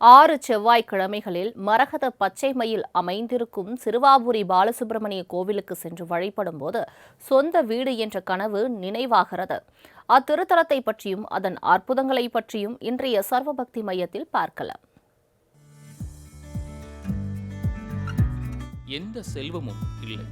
ஆறு செவ்வாய்க்கிழமைகளில் மரகத பச்சை மயில் அமைந்திருக்கும் சிறுவாபுரி பாலசுப்பிரமணிய கோவிலுக்கு சென்று வழிபடும் போது சொந்த வீடு என்ற கனவு நினைவாகிறது. அத்திருத்தலத்தை பற்றியும் அதன் அற்புதங்களை பற்றியும் இன்றைய சர்வபக்தி மையத்தில் பார்க்கலாம். எந்த செல்வமும் இல்லை.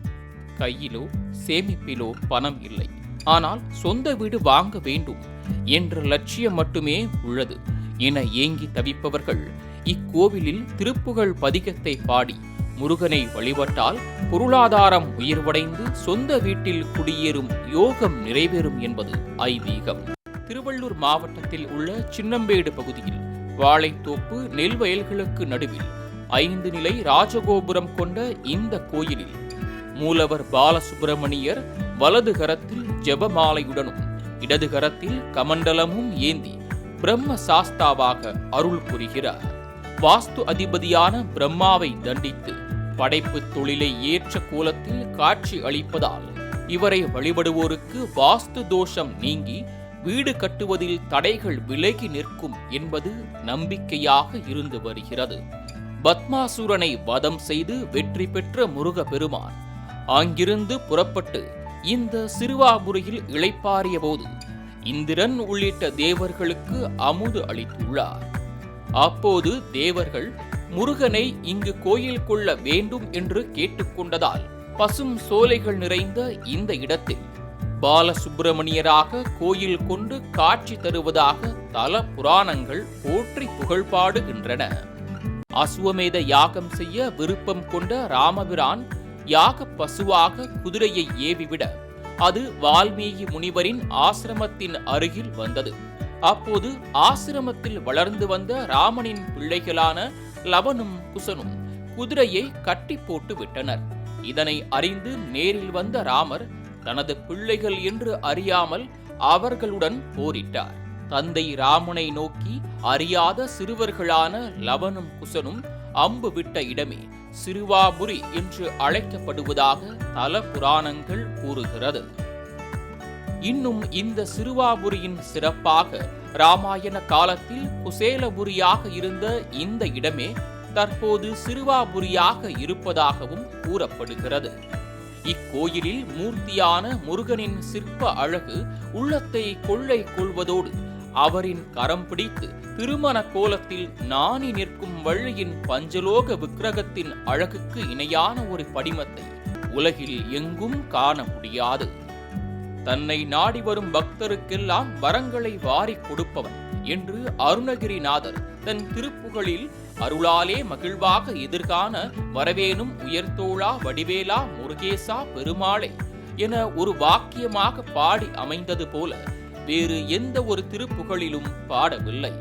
கையிலோ சேமிப்பிலோ பணம் இல்லை. ஆனால் சொந்த வீடு வாங்க வேண்டும் என்ற லட்சியம் மட்டுமே உள்ளது. என ஏங்கி தவிப்பவர்கள் இக்கோவிலில் திருப்புகழ் பதிகத்தை பாடி முருகனை வழிபட்டால் பொருளாதாரம் உயர்வடைந்து சொந்த வீட்டில் குடியேறும் யோகம் நிறைவேறும் என்பது ஐதீகம். திருவள்ளூர் மாவட்டத்தில் உள்ள சின்னம்பேடு பகுதியில் வாழைத்தோப்பு நெல் வயல்களுக்கு நடுவில் ஐந்து நிலை ராஜகோபுரம் கொண்ட இந்த கோயிலில் மூலவர் பாலசுப்பிரமணியர் வலது கரத்தில் ஜெபமாலையுடனும் இடது கரத்தில் கமண்டலமும் ஏந்தி பிரம்ம சாஸ்தாவாக அருள் புரிகிறார். வாஸ்து அதிபதியான பிரம்மாவை தண்டித்து படைப்பு தொழிலை ஏற்ற கோலத்தில் காட்சி அளிப்பதால் இவரை வழிபடுவோருக்கு வாஸ்து தோஷம் நீங்கி வீடு கட்டுவதில் தடைகள் விலகி நிற்கும் என்பது நம்பிக்கையாக இருந்து வருகிறது. பத்மாசுரனை வதம் செய்து வெற்றி பெற்ற முருக பெருமான் அங்கிருந்து புறப்பட்டு இந்த சிறுவாபுரியில் இளைப்பாறிய போது இந்திரன் உள்ளிட்ட தேவர்களுக்கு அமுது அளித்துள்ளார். அப்போது தேவர்கள் முருகனை இங்கு கோயில் கொள்ள வேண்டும் என்று கேட்டுக்கொண்டதால் பசும் சோலைகள் நிறைந்த இந்த இடத்தில் பாலசுப்பிரமணியராக கோயில் கொண்டு காட்சி தருவதாக தல புராணங்கள் போற்றி புகழ்பாடுகின்றன அசுவமேத யாகம் செய்ய விருப்பம் கொண்ட ராமபிரான் யாக பசுவாக குதிரையை ஏவிவிட அது வால்மீகி முனிவரின் ஆசிரமத்தின் அருகில் வந்தது. அப்போது ஆசிரமத்தில் வளர்ந்து வந்த ராமனின் பிள்ளைகளான லவனும் குசனும் குதிரையை கட்டி போட்டு விட்டனர். இதனை அறிந்து நேரில் வந்த ராமர் தனது பிள்ளைகள் என்று அறியாமல் அவர்களுடன் போரிட்டார். தந்தை ராமனை நோக்கி அறியாத சிறுவர்களான லவனும் குசனும் அம்பு விட்ட இடமே சிறுவாபுரி என்று அழைக்கப்படுவதாக தல புராணங்கள் கூறுகிறது. இன்னும் இந்த சிறுவாபுரியின் சிறப்பாக ராமாயண காலத்தில் குசேலபுரியாக இருந்த இந்த இடமே தற்போது சிறுவாபுரியாக இருப்பதாகவும் கூறப்படுகிறது. இக்கோயிலில் மூர்த்தியான முருகனின் சிற்ப அழகு உள்ளத்தை கொள்ளை கொள்வதோடு அவரின் கரம் பிடித்து திருமண கோலத்தில் நாணி நிற்கும் வள்ளியின் பஞ்சலோக விக்கிரகத்தின் அழகுக்கு இணையான ஒரு படிமத்தை உலகில் எங்கும் காண முடியாது. தன்னை நாடி வரும் பக்தருக்கெல்லாம் வரங்களை வாரிக் கொடுப்பவன் என்று அருணகிரிநாதர் தன் திருப்புகளில் அருளாலே மகிழ்வாக எதிர்காண வரவேனும் உயர்த்தோளா வடிவேலா முருகேசா பெருமாளே என ஒரு வாக்கியமாக பாடி அமைந்தது போல வேறு எந்த ஒரு திருப்புகழிலும் பாடவில்லை.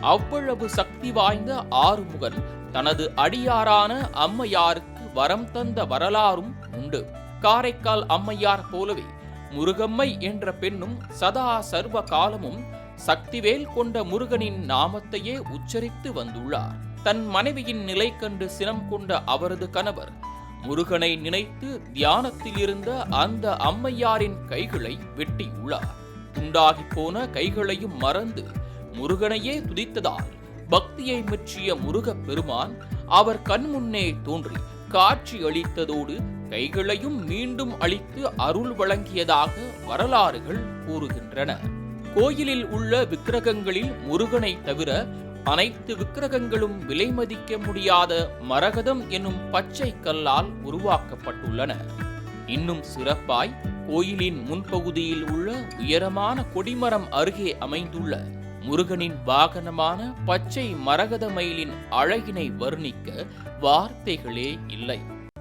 அவ்வளவு சக்தி வாய்ந்த ஆறுமுகன் தனது அடியாரான அம்மையாருக்கு வரம் தந்த வரலாறும் உண்டு. காரைக்கால் அம்மையார் போலவே முருகம்மை என்ற பெண்ணும் சதா சர்வ காலமும் சக்திவேல் கொண்ட முருகனின் நாமத்தையே உச்சரித்து வந்துள்ளார். தன் மனைவியின் நிலை கண்டு சினம் கொண்ட அவரது கணவர் முருகனை நினைத்து தியானத்தில் இருந்த அந்த அம்மையாரின் கைகளை வெட்டியுள்ளார். துண்டாகி போன கைகளையும் மறந்து முருகனையே துதித்ததால் பக்தியை மெச்சிய முருகப் பெருமான் அவர் கண்முன்னே தோன்றி காட்சி அளித்ததோடு கைகளையும் மீண்டும் அளித்து அருள் வழங்கியதாக வரலாறுகள் கூறுகின்றன. கோயிலில் உள்ள விக்கிரகங்களில் முருகனை தவிர அனைத்து விக்கிரகங்களும் விலை மதிக்க முடியாத மரகதம் என்னும் பச்சை கல்லால் உருவாக்கப்பட்டுள்ளன. இன்னும் சிறப்பாய் கோயிலின் முன்பகுதியில் உள்ள உயரமான கொடிமரம் அருகே அமைந்துள்ள முருகனின் வாகனமான பச்சை மரகத மயிலின் அழகினை வர்ணிக்க வார்த்தைகளே இல்லை.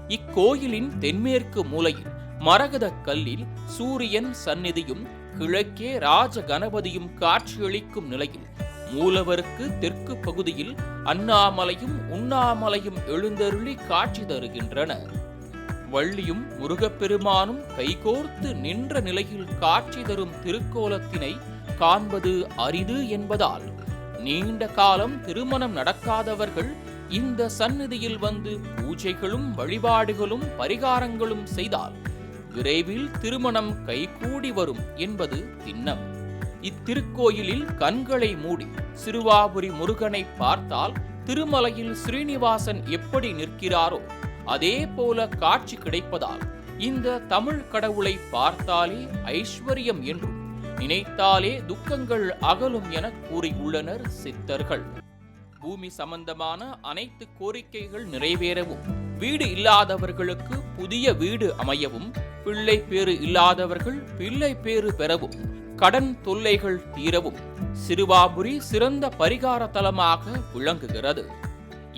இக்கோயிலின் தென்மேற்கு மூலையில் மரகத கல்லில் சூரியன் சந்நிதியும் கிழக்கே ராஜ கணபதியும் காட்சியளிக்கும் நிலையில் மூலவருக்கு தெற்கு பகுதியில் அண்ணாமலையும் உண்ணாமலையும் எழுந்தருளி காட்சி தருகின்றன வள்ளியும் முருகப்பெருமானும் கைகோர்த்து நின்ற நிலையில் காட்சி தரும் திருக்கோலத்தினை காண்பது அரிது என்பதால் நீண்ட காலம் திருமணம் நடக்காதவர்கள் இந்த சந்நிதியில் வந்து பூஜைகளும் வழிபாடுகளும் பரிகாரங்களும் செய்தால் விரைவில் திருமணம் கைகூடி வரும் என்பது திண்ணம். இத்திருக்கோயிலில் கண்களை மூடி சிறுவாபுரி முருகனை பார்த்தால் திருமலையில் ஸ்ரீனிவாசன் எப்படி நிற்கிறாரோ அதே போல காட்சி கிடைப்பதால் இந்த தமிழ் கடவுளை பார்த்தாலே ஐஸ்வர்யம் என்றும் நினைத்தாலே துக்கங்கள் அகலும் என கூறியுள்ளனர் சித்தர்கள். பூமி சம்பந்தமான அனைத்து கோரிக்கைகள் நிறைவேறவும் வீடு இல்லாதவர்களுக்கு புதிய வீடு அமையவும் பிள்ளை பேறு இல்லாதவர்கள் பிள்ளை பேறு பெறவும் கடன் தொல்லைகள் தீரவும் சிறுவாபுரி சிறந்த பரிகார தலமாக விளங்குகிறது.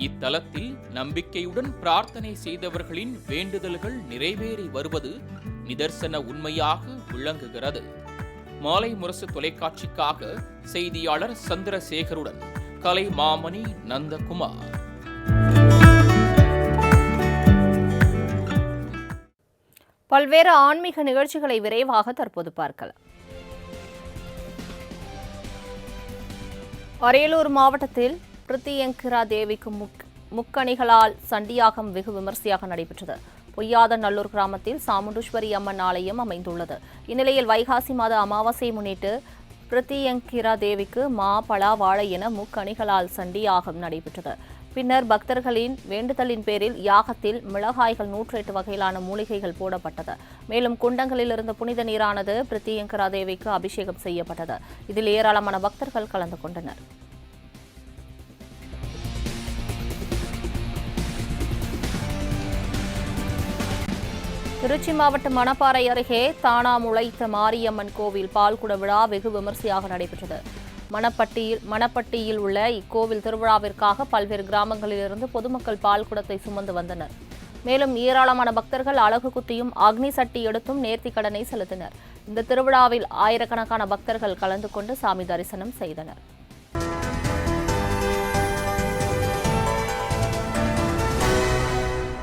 இத்தலத்தில் நம்பிக்கையுடன் பிரார்த்தனை செய்தவர்களின் வேண்டுதல்கள் நிறைவேறி வருவது நிதர்சன உண்மையாக விளங்குகிறது. மாலை முரசு தொலைக்காட்சிக்காக செய்தியாளர் சந்திரசேகருடன் கலை மாமணி நந்தகுமார். பல்வேறு ஆன்மீக நிகழ்ச்சிகளை விரைவாக தற்போது பார்க்கலாம். அரியலூர் மாவட்டத்தில் பிரித்தியங்கிரா தேவிக்கு முக் முக்கணிகளால் சண்டியாகம் வெகு விமர்சையாக நடைபெற்றது. பொய்யாத நல்லூர் கிராமத்தில் சாமுண்டீஸ்வரி அம்மன் ஆலயம் அமைந்துள்ளது. இந்நிலையில் வைகாசி மாத அமாவாசையை முன்னிட்டு பிரித்தியங்கிரா தேவிக்கு மா பலா வாழை என முக்கணிகளால் சண்டியாகம் நடைபெற்றது. பின்னர் பக்தர்களின் வேண்டுதலின் பேரில் யாகத்தில் மிளகாய்கள் நூற்றெட்டு வகையிலான மூலிகைகள் போடப்பட்டது. மேலும் குண்டங்களில் இருந்த புனித நீரானது பிரித்தியங்கரா தேவிக்கு அபிஷேகம் செய்யப்பட்டது. இதில் ஏராளமான பக்தர்கள் கலந்து கொண்டனர். திருச்சி மாவட்டம் மணப்பாறை அருகே தானா முளைத்த மாரியம்மன் கோவில் பால்குட விழா வெகு விமர்சையாக நடைபெற்றது. மணப்பட்டியில் மணப்பட்டியில் உள்ள இக்கோவில் திருவிழாவிற்காக பல்வேறு கிராமங்களிலிருந்து பொதுமக்கள் பால் குடத்தை சுமந்து வந்தனர். மேலும் ஏராளமான பக்தர்கள் அழகு குத்தியும் அக்னி சட்டி எடுத்தும் நேர்த்தி கடனை செலுத்தினர். இந்த திருவிழாவில் ஆயிரக்கணக்கான பக்தர்கள் கலந்து கொண்டு சாமி தரிசனம் செய்தனர்.